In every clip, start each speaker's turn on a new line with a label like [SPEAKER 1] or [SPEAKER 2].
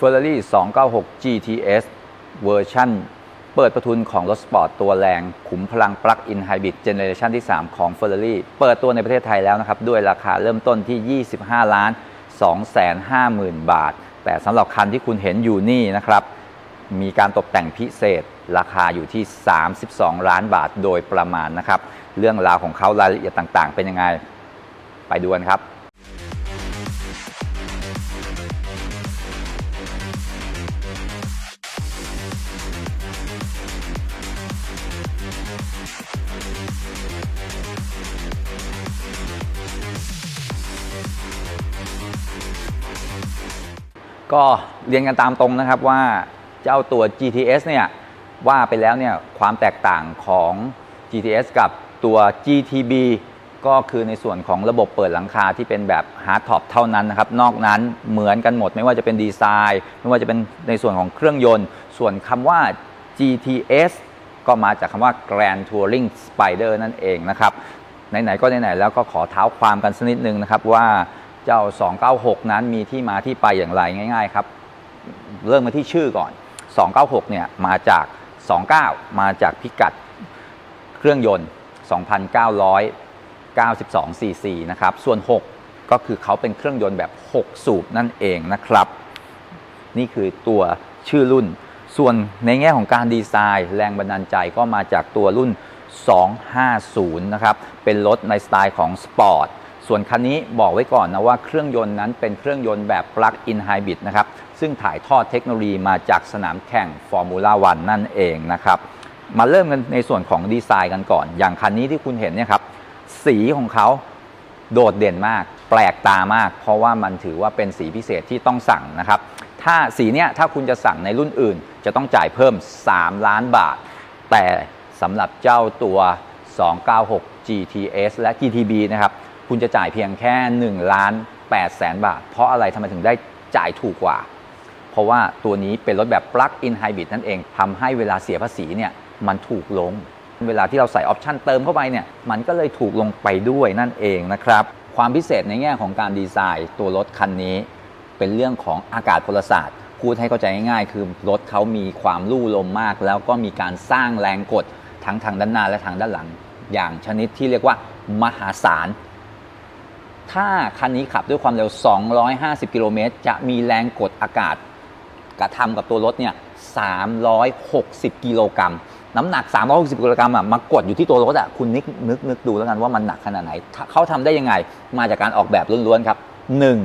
[SPEAKER 1] Ferrari 296 GTS เวอร์ชันเปิดประทุนของรถสปอร์ตตัวแรง ขุมพลังปลั๊กอินไฮบริดเจเนเรชันที่ 3 ของ Ferrari เปิดตัวในประเทศไทยแล้วนะครับ ด้วยราคาเริ่มต้นที่ 25 ล้าน 250,000 บาท แต่สำหรับคันที่คุณเห็นอยู่นี่นะครับ มีการตกแต่งพิเศษ ราคาอยู่ที่ 32 ล้านบาทโดยประมาณนะครับ เรื่องราวของเขารายละเอียดต่างๆ เป็นยังไง ไปดูกันครับ ก็เรียนกันตามตรงนะครับว่าเจ้าตัว GTS เนี่ยว่าไปแล้วเนี่ยความแตกต่างของ GTS กับตัว GTB ก็คือในส่วนของระบบเปิดหลังคาที่เป็นแบบฮาร์ดท็อปเท่านั้นนะครับ นอกนั้นเหมือนกันหมดไม่ว่าจะเป็นดีไซน์ ไม่ว่าจะเป็นในส่วนของเครื่องยนต์ ส่วนคำว่า GTS ก็มาจากคำว่า Grand Touring Spider นั่นเองนะครับไหนๆก็ไหนๆแล้วก็ขอเท้าความกันสักนิดนึงนะครับว่า เจ้า 296 นั้นมีที่มาที่ไปอย่างไรง่าย ๆ ครับ เริ่มมาที่ชื่อก่อน 296 เนี่ยมาจาก 29 มาจากพิกัดเครื่องยนต์ 2,992 cc นะครับ ส่วน 6 ก็คือเขาเป็นเครื่องยนต์แบบ 6 สูบนั่นเองนะครับ นี่คือตัวชื่อรุ่น ส่วนในแง่ของการดีไซน์แรงบันดาลใจก็มาจากตัวรุ่น 250 นะครับ เป็นรถในสไตล์ของสปอร์ต ส่วนคันนี้บอกไว้ก่อนนะว่าเครื่องยนต์นั้นเป็นเครื่องยนต์แบบ Plug-in Hybrid นะครับ ซึ่งถ่ายทอดเทคโนโลยีมาจากสนามแข่ง Formula 1 นั่นเองนะครับ มาเริ่มกันในส่วนของดีไซน์กันก่อน อย่างคันนี้ที่คุณเห็นเนี่ยครับ สีของเขาโดดเด่นมาก แปลกตามาก เพราะว่ามันถือว่าเป็นสีพิเศษที่ต้องสั่งนะครับ ถ้าสีเนี้ยถ้าคุณจะสั่งในรุ่นอื่น จะต้องจ่ายเพิ่ม 3 ล้านบาท แต่สำหรับเจ้าตัว 296 GTS และ GTB นะครับ คุณจะจ่ายเพียงแค่1ล้าน8แสนบาท เพราะอะไรทำไมถึงได้จ่ายถูกกว่า เพราะว่าตัวนี้เป็นรถแบบ Plug-in Hybrid นั่นเองทำให้เวลาเสียภาษีเนี่ยมันถูกลง เวลาที่เราใส่ออปชันเติมเข้าไปเนี่ยมันก็เลยถูกลงไปด้วยนั่นเองนะครับ ความพิเศษในแง่ของการดีไซน์ตัวรถคันนี้ เป็นเรื่องของอากาศพลศาสตร์พูดให้เข้าใจง่ายๆคือรถเขามีความลู่ลมมาก แล้วก็มีการสร้างแรงกดทั้งทางด้านหน้าและทางด้านหลัง อย่างชนิดที่เรียกว่ามหาศาล ถ้าคันนี้ขับด้วยความเร็ว 250 กิโลเมตร จะมีแรงกดอากาศ กระทำกับตัวรถเนี่ย 360 กิโลกรัม น้ำหนัก 360 กิโลกรัมอะมากดอยู่ที่ตัวรถอะ คุณนึกนึกนึกดูแล้วกันว่ามันหนักขนาดไหน เขาทำได้ยังไง มาจากการออกแบบล้วนๆครับ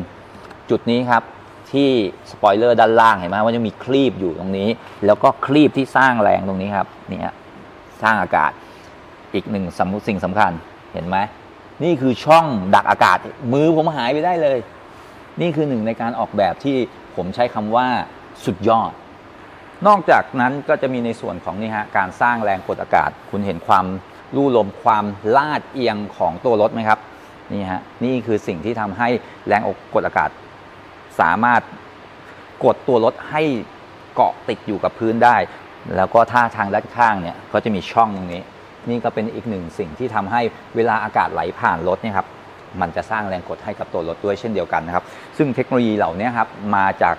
[SPEAKER 1] 1. จุดนี้ครับที่สปอยเลอร์ด้านล่างเห็นไหมว่าจะมีคลีบอยู่ตรงนี้ แล้วก็คลีบที่สร้างแรงตรงนี้ครับนี่ฮะสร้างอากาศอีกหนึ่งสำสิ่งสำคัญเห็นไหม นี่คือช่องดักอากาศ มือผมหายไปได้เลย นี่คือหนึ่งในการออกแบบที่ผมใช้คำว่าสุดยอด นอกจากนั้นก็จะมีในส่วนของนี่ฮะการสร้างแรงกดอากาศ คุณเห็นความลู่ลมความลาดเอียงของตัวรถไหมครับนี่ฮะนี่คือสิ่งที่ทำให้แรงกดอากาศ สามารถกดตัวรถให้เกาะติดอยู่กับพื้นได้ แล้วก็ท่าทางด้านข้างเนี่ยก็จะมีช่องตรงนี้ นี่ก็เป็นอีกหนึ่งสิ่งที่ทำให้เวลาอากาศไหลผ่านรถเนี่ยครับมันจะสร้างแรงกดให้กับตัวรถด้วยเช่นเดียวกันนะครับ ซึ่งเทคโนโลยีเหล่านี้ครับมาจาก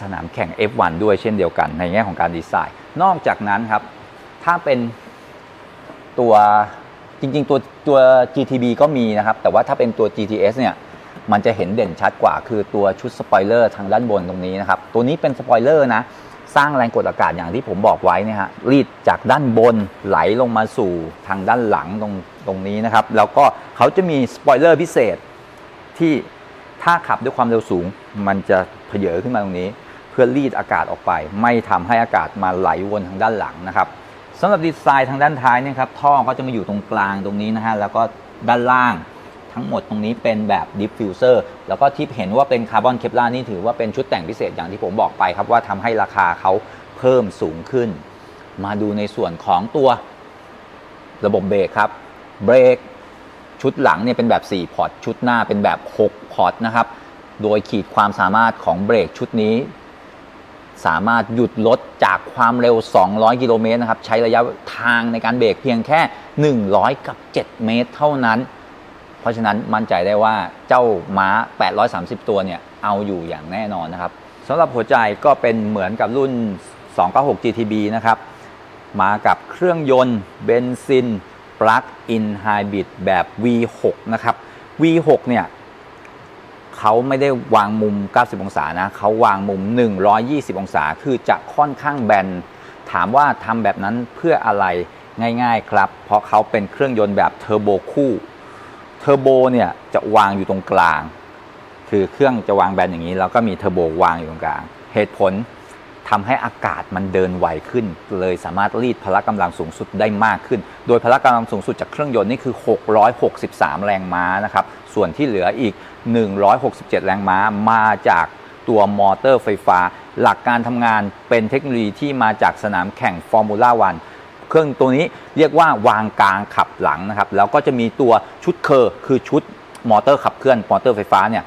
[SPEAKER 1] สนามแข่ง F1 ด้วยเช่นเดียวกัน ในแง่ของการดีไซน์ นอกจากนั้นครับ ถ้าเป็นตัวจริง ๆ ตัวตัว GTB ก็มีนะครับ แต่ว่าถ้าเป็นตัว GTS เนี่ยมันจะเห็นเด่นชัดกว่า คือตัวชุดสปอยเลอร์ทางด้านบนตรงนี้นะครับ ตัวนี้เป็นสปอยเลอร์นะ สร้างแรงกดอากาศอย่างที่ผมบอกไว้นะฮะรีดจากด้านบนไหลลงมาสู่ทางด้านหลังตรงตรงนี้นะครับ แล้วก็เขาจะมีสปอยเลอร์พิเศษที่ถ้าขับด้วยความเร็วสูง มันจะเพเยอขึ้นมาตรงนี้ เพื่อรีดอากาศออกไป ไม่ทำให้อากาศมาไหลวนทางด้านหลังนะครับสำหรับดีไซน์ทางด้านท้ายเนี่ยครับท่อก็จะมาอยู่ตรงกลางตรงนี้นะฮะแล้วก็ด้านล่าง ทั้งหมดตรงนี้เป็นแบบดิฟฟิวเซอร์แล้วก็ที่เห็นว่าเป็นคาร์บอนเคปลานี่ถือว่าเป็นชุดแต่งพิเศษอย่างที่ผมบอกไปครับว่าทำให้ราคาเขาเพิ่มสูงขึ้น มาดูในส่วนของตัวระบบเบรกครับเบรกชุดหลังเนี่ยเป็นแบบ 4 พอร์ต ชุดหน้าเป็นแบบ 6 พอร์ตนะครับ โดยขีดความสามารถของเบรกชุดนี้ สามารถหยุดรถจากความเร็ว 200 กิโลเมตรนะครับ ใช้ระยะทางในการเบรกเพียงแค่ 100 กับ 7 เมตร เท่านั้น เพราะฉะนั้นมั่นใจได้ว่าเจ้าม้า 830 ตัวเนี่ยเอาอยู่อย่างแน่นอนนะครับสำหรับหัวใจก็เป็นเหมือนกับรุ่น 296 GTB นะครับ มากับเครื่องยนต์เบนซิน Plug-in Hybrid แบบ V6 นะครับ V6 เนี่ยเขาไม่ได้วางมุม 90 องศานะเขาวางมุม 120 องศา คือจะค่อนข้างแบน ถามว่าทำแบบนั้นเพื่ออะไรง่าย ๆ ครับ เพราะเขาเป็นเครื่องยนต์แบบเทอร์โบคู่ เทอร์โบเนี่ยจะวางอยู่ตรงกลาง คือเครื่องจะวางแบนอย่างนี้ แล้วก็มีเทอร์โบวางอยู่ตรงกลาง เหตุผลทำให้อากาศมันเดินไวขึ้น เลยสามารถรีดพละกำลังสูงสุดได้มากขึ้น โดยพละกำลังสูงสุดจากเครื่องยนต์นี่คือ 663 แรงม้านะครับ ส่วนที่เหลืออีก 167 แรงม้ามาจากตัวมอเตอร์ไฟฟ้า หลักการทำงานเป็นเทคโนโลยีที่มาจากสนามแข่งฟอร์มูล่าวัน เครื่องตัวนี้เรียกว่าวางกลางขับหลังนะครับ แล้วก็จะมีตัวชุดเคอร์คือชุดมอเตอร์ขับเคลื่อนมอเตอร์ไฟฟ้าเนี่ย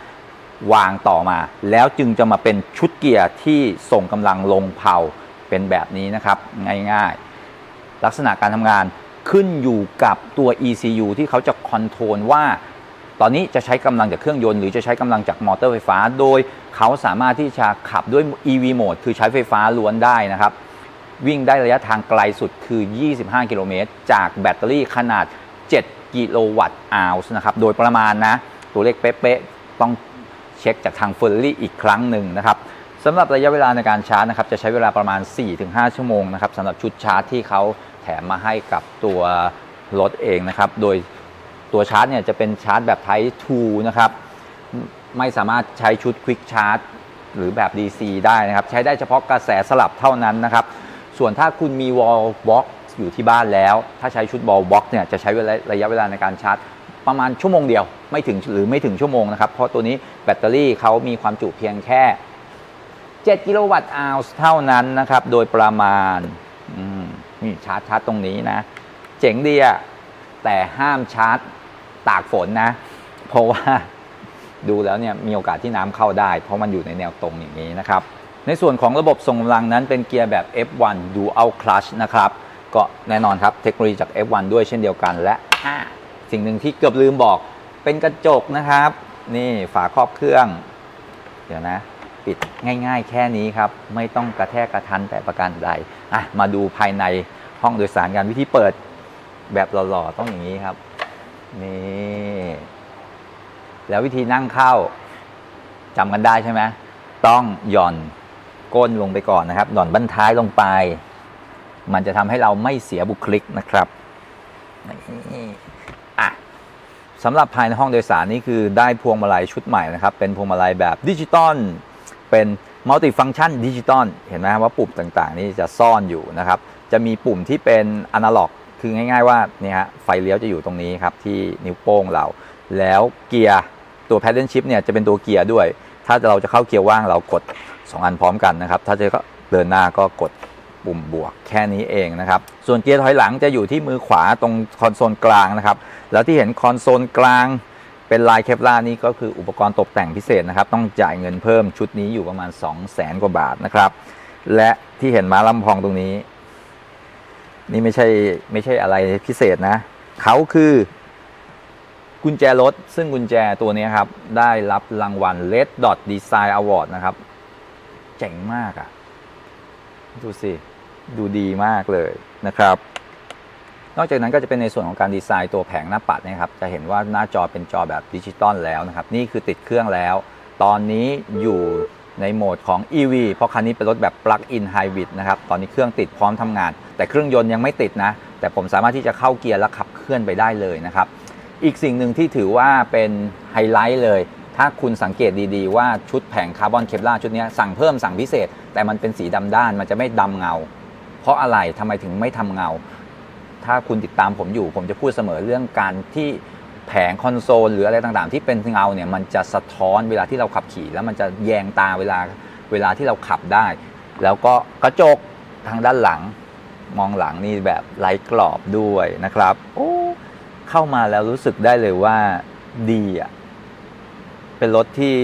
[SPEAKER 1] วางต่อมา แล้วจึงจะมาเป็นชุดเกียร์ที่ส่งกำลังลงเผาเป็นแบบนี้นะครับง่ายๆ ลักษณะการทำงานขึ้นอยู่กับตัว ECU ที่เขาจะคอนโทรลว่า ตอนนี้จะใช้กำลังจากเครื่องยนต์หรือจะใช้กำลังจากมอเตอร์ไฟฟ้า โดยเขาสามารถที่จะขับด้วย EV mode คือใช้ไฟฟ้าล้วนได้นะครับ วิ่งได้ระยะทางไกลสุดคือ 25 กิโลเมตร จากแบตเตอรี่ขนาด 7 กิโลวัตต์อาวส์นะครับ โดยประมาณนะ ตัวเลขเป๊ะๆ ต้องเช็คจากทางเฟอร์รี่อีกครั้งหนึ่งนะครับสำหรับระยะเวลาในการชาร์จนะครับ จะใช้เวลาประมาณ 4-5 ชั่วโมงนะครับสำหรับชุดชาร์จที่เขาแถมมาให้กับตัวรถเองนะครับ โดยตัวชาร์จเนี่ยจะเป็นชาร์จแบบ Type 2 นะครับ ไม่สามารถใช้ชุด Quick Charge หรือแบบ DC ได้นะครับ ใช้ได้เฉพาะกระแสสลับเท่านั้นนะครับ ส่วนถ้าคุณมี wall box อยู่ที่บ้านแล้ว ถ้าใช้ชุด wall box เนี่ยจะใช้ระยะเวลาในการชาร์จประมาณชั่วโมงเดียวไม่ถึงหรือไม่ถึงชั่วโมงนะครับ เพราะตัวนี้แบตเตอรี่เขามีความจุเพียงแค่ 7 กิโลวัตต์อาวส์เท่านั้นนะครับ โดยประมาณมนี่ชาร์จชาร์จตรงนี้นะ เจ๋งดีอะแต่ห้ามชาร์จตากฝนนะ เพราะว่าดูแล้วเนี่ยมีโอกาสที่น้ำเข้าได้ เพราะมันอยู่ในแนวตรงอย่างนี้นะครับ ในส่วนของระบบส่งกำลังนั้นเป็นเกียร์แบบ F1 Dual Clutch นะครับ ก็แน่นอนครับเทคโนโลยีจาก F1 ด้วยเช่นเดียวกันและอ่าสิ่งหนึ่งที่เกือบลืมบอกเป็นกระจกนะครับ นี่ฝาครอบเครื่อง เดี๋ยวนะ ปิดง่ายๆ แค่นี้ครับ ไม่ต้องกระแทกกระทันแต่ประการใดอะมาดูภายในห้องโดยสารกันวิธีเปิดแบบหล่อๆ ต้องอย่างนี้ครับ นี่ แล้ววิธีนั่งเข้าจำกันได้ใช่ไหมต้องหย่อน ก้นลงไปก่อนนะครับ หย่อนบั้นท้ายลงไป มันจะทำให้เราไม่เสียบุคลิกนะครับอะสำหรับภายในห้องโดยสารนี่คือได้พวงมาลัยชุดใหม่นะครับ เป็นพวงมาลัยแบบดิจิตอลเป็นมัลติฟัง c t ชันดิจิตอลเห็นไหมครับว่าปุ่มต่างๆ นี่จะซ่อนอยู่นะครับ จะมีปุ่มที่เป็นอนาล็อก คือง่ายๆว่าเนี่ยฮะไฟเลี้ยวจะอยู่ตรงนี้ครับที่นิ้วโป้งเรา แล้วเกียร์ตัว paddle shift เนี่ยจะเป็นตัวเกียร์ด้วย ถ้าเราจะเข้าเกียร์ว่างเรากด 2 อันพร้อมกันนะครับ ถ้าจะเดินหน้าก็กดปุ่มบวกแค่นี้เองนะครับ ส่วนเกียร์ถอยหลังจะอยู่ที่มือขวาตรงคอนโซลกลางนะครับ แล้วที่เห็นคอนโซลกลางเป็นลายเคปลาร์นี่ก็คืออุปกรณ์ตกแต่งพิเศษนะครับ ต้องจ่ายเงินเพิ่มชุดนี้อยู่ประมาณ 2 0 0แสนกว่าบาทนะครับ และที่เห็นม้าลำพองตรงนี้ นี่ไม่ใช่ไม่ใช่อะไรพิเศษนะ เขาคือ กุญแจรถ ซึ่งกุญแจตัวนี้ครับ ได้รับรางวัล Red Dot Design Award นะครับ เจ๋งมากอะ่ะ ดูสิ ดูดีมากเลยนะครับ นอกจากนั้นก็จะเป็นในส่วนของการดีไซน์ตัวแผงหน้าปัดนะครับ จะเห็นว่าหน้าจอเป็นจอแบบดิจิตอลแล้วนะครับ นี่คือติดเครื่องแล้ว ตอนนี้อยู่ในโหมดของ EV เพราะคันนี้เป็นรถแบบ Plug-in Hybrid นะครับ ตอนนี้เครื่องติดพร้อมทำงาน แต่เครื่องยนต์ยังไม่ติดนะ แต่ผมสามารถที่จะเข้าเกียร์และขับเคลื่อนไปได้เลยนะครับ อีกสิ่งหนึ่งที่ถือว่าเป็นไฮไลท์เลย ถ้าคุณสังเกตดีๆ ว่าชุดแผงคาร์บอนเคปลาชุดนี้สั่งเพิ่มสั่งพิเศษ แต่มันเป็นสีดำด้านมันจะไม่ดำเงา เพราะอะไรทำไมถึงไม่ทำเงา ถ้าคุณติดตามผมอยู่ ผมจะพูดเสมอเรื่องการที่แผงคอนโซลหรืออะไรต่างๆ ที่เป็นเงาเนี่ยมันจะสะท้อนเวลาที่เราขับขี่ แล้วมันจะแยงตาเวลาเวลาที่เราขับได้ แล้วก็กระจกทางด้านหลัง มองหลังนี่แบบไร้กรอบด้วยนะครับโอ้ เข้ามาแล้วรู้สึกได้เลยว่าดีอะ เป็นรถที่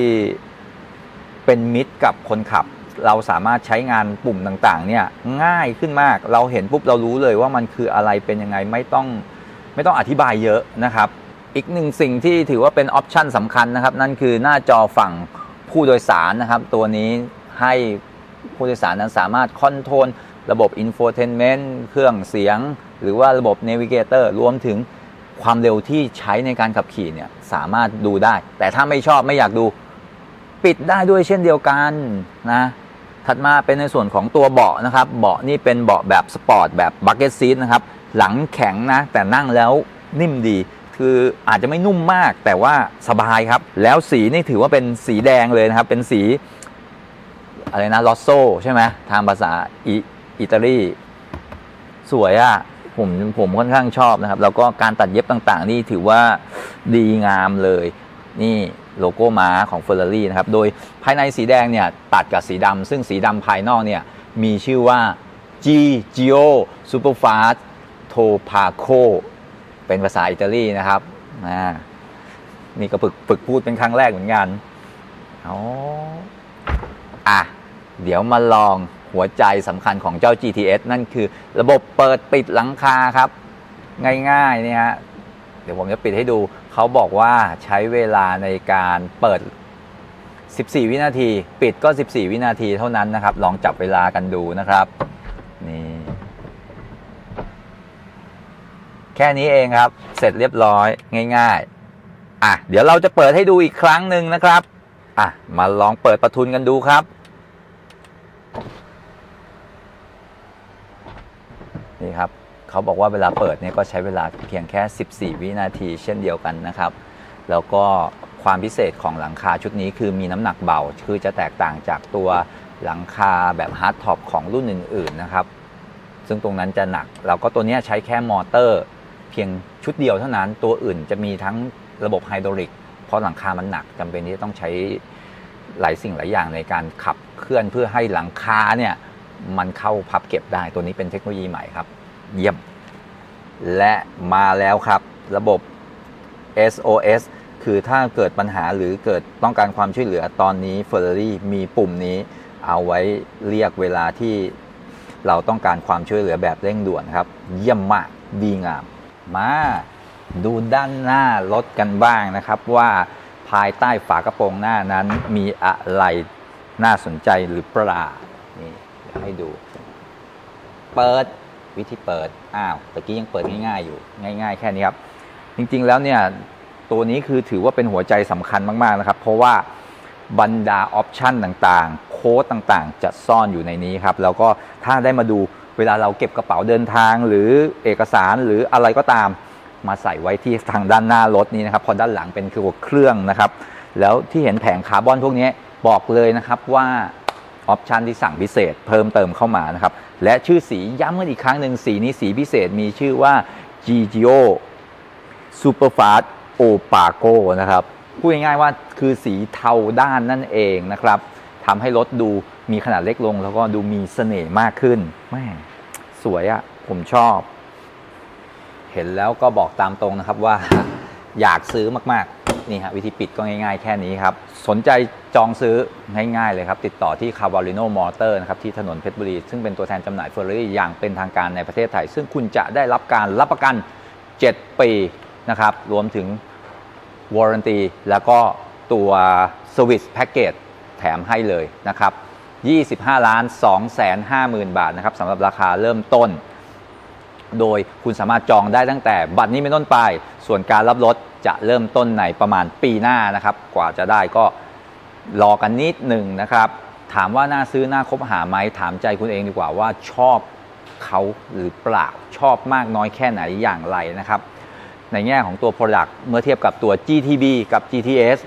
[SPEAKER 1] เป็นมิตรกับคนขับ เราสามารถใช้งานปุ่มต่างๆ เนี่ย ง่ายขึ้นมาก เราเห็นปุ๊บเรารู้เลยว่ามันคืออะไรเป็นยังไงไม่ต้องไม่ต้องอธิบายเยอะนะครับ อีกหนึ่งสิ่งที่ถือว่าเป็นออปชันสำคัญนะครับ นั่นคือหน้าจอฝั่งผู้โดยสารนะครับ ตัวนี้ให้ผู้โดยสารนั้นสามารถคอนโทรลระบบอินโฟเทนเมนต์เครื่องเสียง หรือว่าระบบเนวิเกเตอร์รวมถึง ความเร็วที่ใช้ในการขับขี่เนี่ยสามารถดูได้ แต่ถ้าไม่ชอบไม่อยากดูปิดได้ด้วยเช่นเดียวกันนะ ถัดมาเป็นในส่วนของตัวเบาะนะครับ เบาะนี่เป็นเบาะแบบสปอร์ตแบบบักเก็ตซีทนะครับ หลังแข็งนะ แต่นั่งแล้วนิ่มดี คืออาจจะไม่นุ่มมาก แต่ว่าสบายครับ แล้วสีนี่ถือว่าเป็นสีแดงเลยนะครับ เป็นสี อะไรนะลอสโซใช่ไหมทางภาษาอิอิตาลี สวยอะ่ะ ผมผมค่อนข้างชอบนะครับ แล้วก็การตัดเย็บต่างๆ นี่ถือว่าดีงามเลย นี่โลโก้ม้าของ Ferrari นะครับ โดยภายในสีแดงเนี่ยตัดกับสีดำซึ่งสีดำภายนอกเนี่ยมีชื่อว่า G Gio Superfast Topaco เป็นภาษาอิตาลีนะครับนี่ก็ฝึกฝึกพูดเป็นครั้งแรกเหมือนกันอ๋ออะ เดี๋ยวมาลอง หัวใจสำคัญของเจ้า GTS นั่นคือระบบเปิดปิดหลังคาครับ ง่ายๆเนี่ยฮะเดี๋ยวผมจะปิดให้ดู เขาบอกว่าใช้เวลาในการเปิด 14 วินาที ปิดก็ 14 วินาทีเท่านั้นนะครับ ลองจับเวลากันดูนะครับนี่แค่นี้เองครับ เสร็จเรียบร้อยง่าย ๆ อะ เดี๋ยวเราจะเปิดให้ดูอีกครั้งหนึ่งนะครับ อะ มาลองเปิดประทุนกันดูครับ นี่ครับ เขาบอกว่าเวลาเปิดเนี่ยก็ใช้เวลาเพียงแค่ 14 วินาทีเช่นเดียวกันนะครับ แล้วก็ความพิเศษของหลังคาชุดนี้คือมีน้ำหนักเบา คือจะแตกต่างจากตัวหลังคาแบบฮาร์ดท็อปของรุ่นอื่นๆนะครับ ซึ่งตรงนั้นจะหนัก แล้วก็ตัวนี้ใช้แค่มอเตอร์ เพียงชุดเดียวเท่านั้น ตัวอื่นจะมีทั้งระบบไฮดรอลิก เพราะหลังคามันหนักจำเป็นที่จะต้องใช้หลายสิ่งหลายอย่างในการขับเคลื่อนเพื่อให้หลังคาเนี่ยมันเข้าพับเก็บได้ ตัวนี้เป็นเทคโนโลยีใหม่ครับ เยี่ยม และมาแล้วครับ ระบบ SOS คือถ้าเกิดปัญหาหรือเกิดต้องการความช่วยเหลือตอนนี้ Ferrari มีปุ่มนี้ เอาไว้เรียกเวลาที่เราต้องการความช่วยเหลือแบบเร่งด่วนครับ เยี่ยมมากดีงาม มาดูด้านหน้ารถกันบ้างนะครับ ว่าภายใต้ฝากระโปรงหน้านั้นมีอะไรน่าสนใจหรือเปล่านี่ให้ดู เปิด วิธีเปิดอ้าวตะกี้ยังเปิดง่ายๆอยู่ง่าย ๆ แค่นี้ครับ จริงๆแล้วเนี่ยตัวนี้คือถือว่าเป็นหัวใจสำคัญมากๆนะครับ เพราะว่าบรรดาออปชันต่างๆ โค้ดต่างๆ จะซ่อนอยู่ในนี้ครับ แล้วก็ถ้าได้มาดูเวลาเราเก็บกระเป๋าเดินทาง หรือเอกสารหรืออะไรก็ตามมาใส่ไว้ที่ทางด้านหน้ารถนี้นะครับพอด้านหลังเป็นคือเครื่องนะครับ แล้วที่เห็นแผงคาร์บอนพวกนี้บอกเลยนะครับว่า ออปชันที่สั่งพิเศษเพิ่มเติมเข้ามานะครับและชื่อสีย้ำกันอีกครั้งหนึ่งสีนี้สีพิเศษมีชื่อว่า Ggio Superfast Opaco นะครับพูดง่ายๆว่าคือสีเทาด้านนั่นเองนะครับทำให้รถดูมีขนาดเล็กลง แล้วก็ดูมีเสน่ห์มากขึ้นแม่สวยอะ่ะผมชอบ เห็นแล้วก็บอกตามตรงนะครับว่าอยากซื้อมากๆ นี่ฮะวิธีปิดก็ง่ายๆ แค่นี้ครับ สนใจจองซื้อง่ายๆเลยครับ ติดต่อที่ c a v a l i n o Motor นะครับที่ถนนเพชรบุรี ซึ่งเป็นตัวแทนจำหน่ายเฟอร์รารี่อย่างเป็นทางการในประเทศไทย ซึ่งคุณจะได้รับการรับประกัน 7 ปีนะครับ รวมถึงวอร์ a n ตีแล้วก็ตัว Service Package แถมให้เลยนะครับ 25 ล้าน 2 5 0 0 0 0 บาทนะครับสำหรับราคาเริ่มต้น โดยคุณสามารถจองได้ตั้งแต่บัตรนี้เป็นต้นไป ส่วนการรับรถ จะเริ่มต้นในประมาณปีหน้านะครับ กว่าจะได้ก็รอกันนิดหนึ่งนะครับ ถามว่าน่าซื้อน่าคบหาไหมถามใจคุณเองดีกว่าว่าชอบเขาหรือเปล่าชอบมากน้อยแค่ไหนอย่างไรนะครับ ในแง่ของตัว Product เมื่อเทียบกับตัว GTB กับ GTS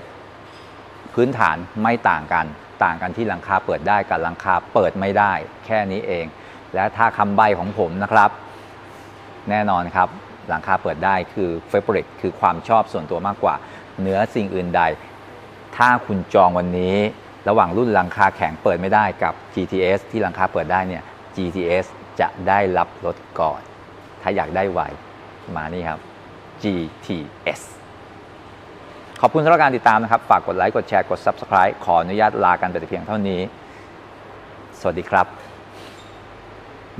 [SPEAKER 1] พื้นฐานไม่ต่างกัน ต่างกันที่หลังคาเปิดได้กับหลังคาเปิดไม่ได้ แค่นี้เอง และถ้าคำใบของผมนะครับ แน่นอนครับ หลังคาเปิดได้คือ favorite คือความชอบส่วนตัวมากกว่าเหนือสิ่งอื่นใด ถ้าคุณจองวันนี้ ระหว่างรุ่นหลังคาแข็งเปิดไม่ได้กับ GTS ที่หลังคาเปิดได้เนี่ย GTS จะได้รับรถก่อน ถ้าอยากได้ไวมานี่ครับ GTS ขอบคุณสำหรับการติดตามนะครับ ฝากกดไลค์ กดแชร์ กด Subscribe ขออนุญาตลากันไปแต่เพียงเท่านี้ สวัสดีครับ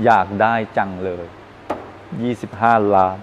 [SPEAKER 1] อยากได้จังเลย 25 ล้าน